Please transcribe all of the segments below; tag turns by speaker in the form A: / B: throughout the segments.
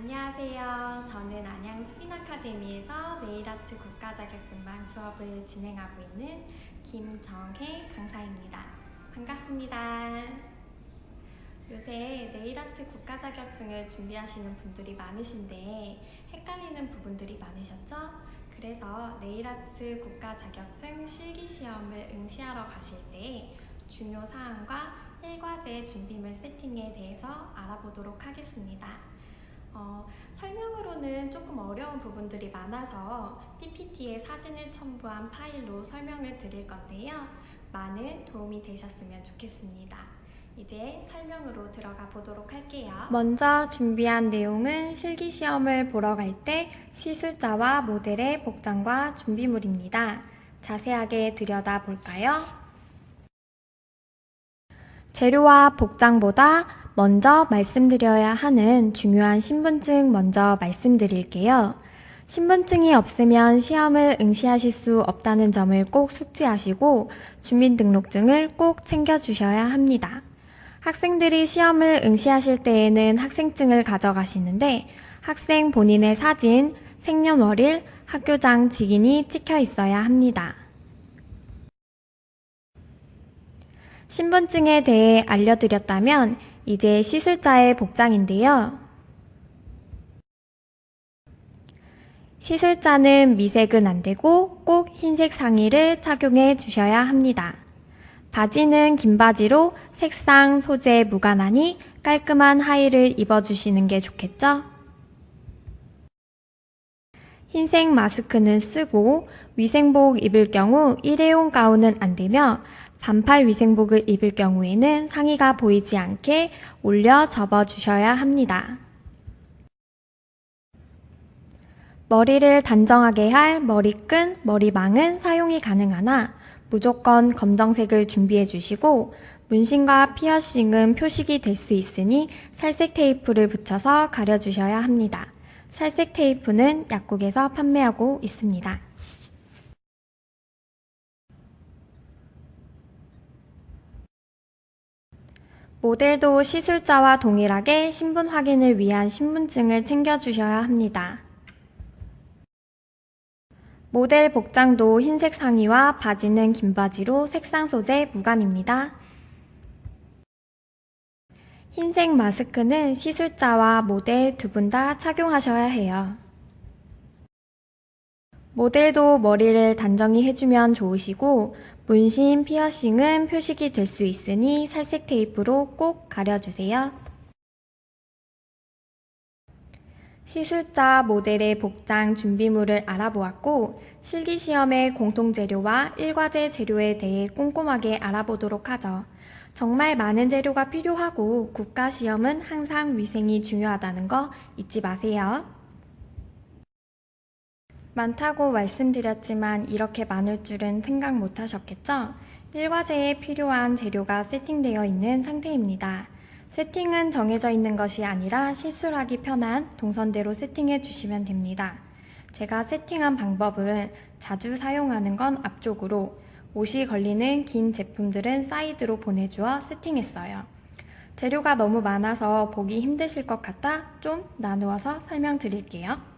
A: 안녕하세요. 저는 안양 수빈 아카데미에서 네일아트 국가 자격증반 수업을 진행하고 있는 김정혜 강사입니다. 반갑습니다. 요새 네일아트 국가 자격증을 준비하시는 분들이 많으신데 헷갈리는 부분들이 많으셨죠? 그래서 네일아트 국가 자격증 실기 시험을 응시하러 가실 때 중요 사항과 1과제 준비물 세팅에 대해서 알아보도록 하겠습니다. 어, 설명으로는 조금 어려운 부분들이 많아서 PPT에 사진을 첨부한 파일로 설명을 드릴 건데요. 많은 도움이 되셨으면 좋겠습니다. 이제 설명으로 들어가 보도록 할게요. 먼저 준비한 내용은 실기 시험을 보러 갈 때 시술자와 모델의 복장과 준비물입니다. 자세하게 들여다 볼까요? 재료와 복장보다 먼저 말씀드려야 하는 중요한 신분증 먼저 말씀드릴게요. 신분증이 없으면 시험을 응시하실 수 없다는 점을 꼭 숙지하시고 주민등록증을 꼭 챙겨주셔야 합니다. 학생들이 시험을 응시하실 때에는 학생증을 가져가시는데 학생 본인의 사진, 생년월일, 학교장 직인이 찍혀 있어야 합니다. 신분증에 대해 알려드렸다면 이제 시술자의 복장인데요. 시술자는 미색은 안 되고 꼭 흰색 상의를 착용해 주셔야 합니다. 바지는 긴 바지로 색상, 소재 무관하니 깔끔한 하의를 입어주시는 게 좋겠죠? 흰색 마스크는 쓰고 위생복 입을 경우 일회용 가운은 안 되며 반팔 위생복을 입을 경우에는 상의가 보이지 않게 올려 접어 주셔야 합니다. 머리를 단정하게 할 머리끈, 머리망은 사용이 가능하나 무조건 검정색을 준비해 주시고 문신과 피어싱은 표식이 될 수 있으니 살색 테이프를 붙여서 가려 주셔야 합니다. 살색 테이프는 약국에서 판매하고 있습니다. 모델도 시술자와 동일하게 신분 확인을 위한 신분증을 챙겨주셔야 합니다. 모델 복장도 흰색 상의와 바지는 긴 바지로 색상 소재 무관입니다. 흰색 마스크는 시술자와 모델 두 분 다 착용하셔야 해요. 모델도 머리를 단정히 해주면 좋으시고 문신, 피어싱은 표식이 될 수 있으니 살색 테이프로 꼭 가려주세요. 시술자 모델의 복장 준비물을 알아보았고 실기시험의 공통재료와 일과제 재료에 대해 꼼꼼하게 알아보도록 하죠. 정말 많은 재료가 필요하고 국가시험은 항상 위생이 중요하다는 거 잊지 마세요. 많다고 말씀드렸지만 이렇게 많을 줄은 생각 못 하셨겠죠? 일과제에 필요한 재료가 세팅되어 있는 상태입니다. 세팅은 정해져 있는 것이 아니라 실술하기 편한 동선대로 세팅해 주시면 됩니다. 제가 세팅한 방법은 자주 사용하는 건 앞쪽으로, 옷이 걸리는 긴 제품들은 사이드로 보내주어 세팅했어요. 재료가 너무 많아서 보기 힘드실 것 같아 좀 나누어서 설명드릴게요.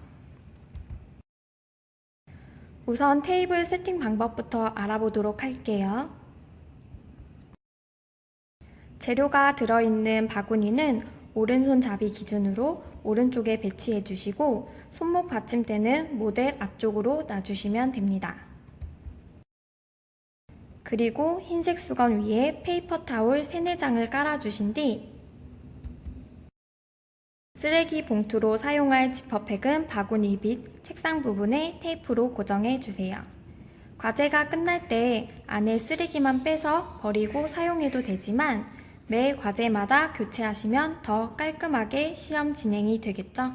A: 우선 테이블 세팅 방법부터 알아보도록 할게요. 재료가 들어있는 바구니는 오른손 잡이 기준으로 오른쪽에 배치해 주시고 손목 받침대는 모델 앞쪽으로 놔주시면 됩니다. 그리고 흰색 수건 위에 페이퍼 타올 3, 4장을 깔아주신 뒤 쓰레기 봉투로 사용할 지퍼팩은 바구니 밑 책상 부분에 테이프로 고정해 주세요. 과제가 끝날 때 안에 쓰레기만 빼서 버리고 사용해도 되지만 매 과제마다 교체하시면 더 깔끔하게 시험 진행이 되겠죠?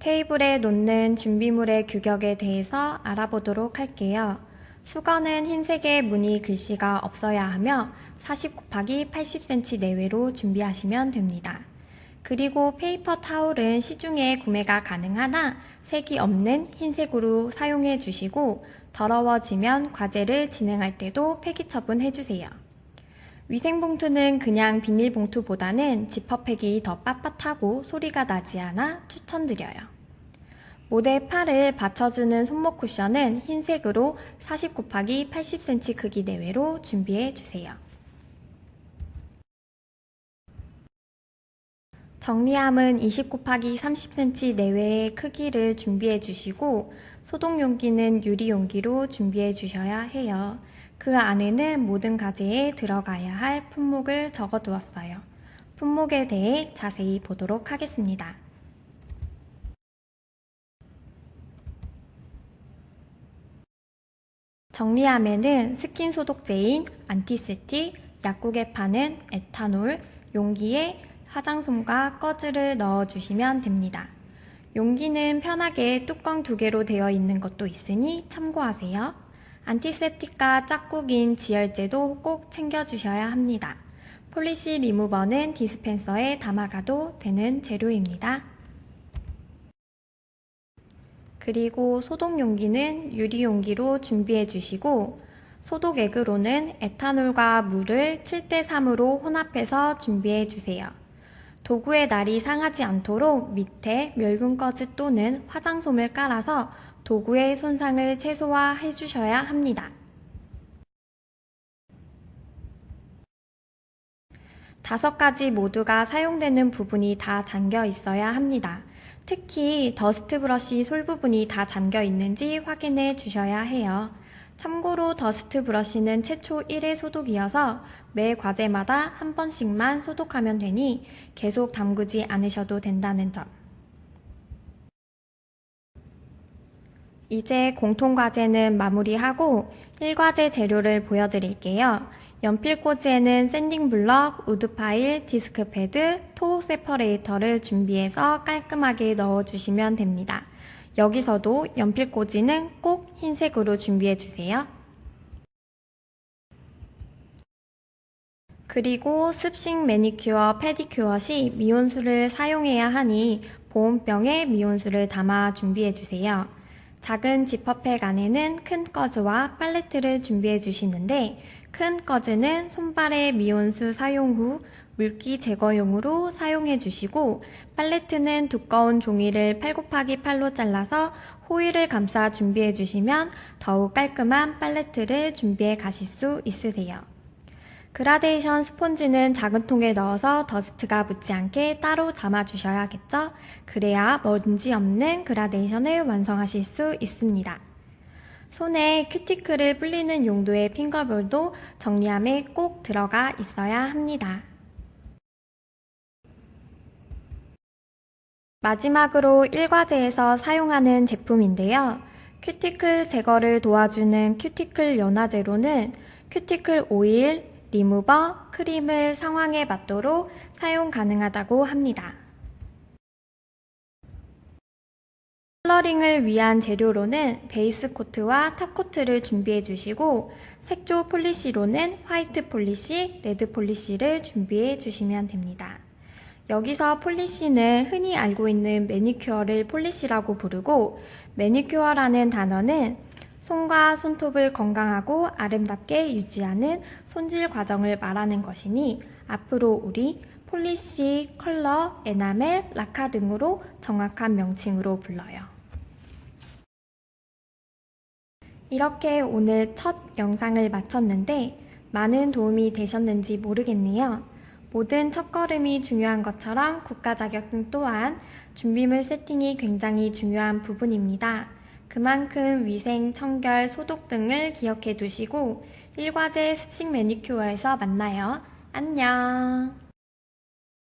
A: 테이블에 놓는 준비물의 규격에 대해서 알아보도록 할게요. 수건은 흰색의 무늬 글씨가 없어야 하며 40 곱하기 80cm 내외로 준비하시면 됩니다. 그리고 페이퍼 타올은 시중에 구매가 가능하나 색이 없는 흰색으로 사용해 주시고 더러워지면 과제를 진행할 때도 폐기 처분해 주세요. 위생봉투는 그냥 비닐봉투보다는 지퍼팩이 더 빳빳하고 소리가 나지 않아 추천드려요. 모델 팔을 받쳐주는 손목 쿠션은 흰색으로 40 곱하기 80cm 크기 내외로 준비해 주세요. 정리함은 20 곱하기 30cm 내외의 크기를 준비해 주시고 소독 용기는 유리 용기로 준비해 주셔야 해요. 그 안에는 모든 가제에 들어가야 할 품목을 적어 두었어요. 품목에 대해 자세히 보도록 하겠습니다. 정리함에는 스킨 소독제인 안티세틱, 약국에 파는 에탄올, 용기에 화장솜과 꺼즈를 넣어주시면 됩니다. 용기는 편하게 뚜껑 두 개로 되어 있는 것도 있으니 참고하세요. 안티세프틱과 짝꿍인 지혈제도 꼭 챙겨주셔야 합니다. 폴리시 리무버는 디스펜서에 담아가도 되는 재료입니다. 그리고 소독 용기는 유리 용기로 준비해 주시고 소독 액으로는 에탄올과 물을 7대3으로 혼합해서 준비해 주세요. 도구의 날이 상하지 않도록 밑에 멸균 꺼즈 또는 화장솜을 깔아서 도구의 손상을 최소화해 주셔야 합니다. 다섯 가지 모두가 사용되는 부분이 다 잠겨 있어야 합니다. 특히 더스트 브러쉬 솔 부분이 다 잠겨 있는지 확인해 주셔야 해요. 참고로 더스트 브러쉬는 최초 1회 소독이어서 매 과제마다 한 번씩만 소독하면 되니 계속 담그지 않으셔도 된다는 점. 이제 공통과제는 마무리하고 1과제 재료를 보여드릴게요. 연필꽂이에는 샌딩 블럭, 우드 파일, 디스크 패드, 토 세퍼레이터를 준비해서 깔끔하게 넣어주시면 됩니다. 여기서도 연필꽂이는 꼭 흰색으로 준비해주세요. 그리고 습식 매니큐어, 페디큐어 시 미온수를 사용해야 하니 보온병에 미온수를 담아 준비해주세요. 작은 지퍼팩 안에는 큰 꺼즈와 팔레트를 준비해 주시는데 큰 꺼즈는 손발에 미온수 사용 후 물기 제거용으로 사용해 주시고 팔레트는 두꺼운 종이를 8 곱하기 8로 잘라서 호일을 감싸 준비해 주시면 더욱 깔끔한 팔레트를 준비해 가실 수 있으세요. 그라데이션 스폰지는 작은 통에 넣어서 더스트가 묻지 않게 따로 담아 주셔야겠죠? 그래야 먼지 없는 그라데이션을 완성하실 수 있습니다. 손에 큐티클을 불리는 용도의 핑거볼도 정리함에 꼭 들어가 있어야 합니다. 마지막으로 1과제에서 사용하는 제품인데요. 큐티클 제거를 도와주는 큐티클 연화제로는 큐티클 오일, 리무버, 크림을 상황에 맞도록 사용 가능하다고 합니다. 컬러링을 위한 재료로는 베이스 코트와 탑 코트를 준비해 주시고 색조 폴리시로는 화이트 폴리시, 레드 폴리시를 준비해 주시면 됩니다. 여기서 폴리시는 흔히 알고 있는 매니큐어를 폴리시라고 부르고 매니큐어라는 단어는 손과 손톱을 건강하고 아름답게 유지하는 손질 과정을 말하는 것이니 앞으로 우리 폴리시, 컬러, 에나멜, 라카 등으로 정확한 명칭으로 불러요. 이렇게 오늘 첫 영상을 마쳤는데 많은 도움이 되셨는지 모르겠네요. 모든 첫걸음이 중요한 것처럼 국가 자격증 또한 준비물 세팅이 굉장히 중요한 부분입니다. 그만큼 위생, 청결, 소독 등을 기억해 두시고 일과제 습식 매니큐어에서 만나요. 안녕!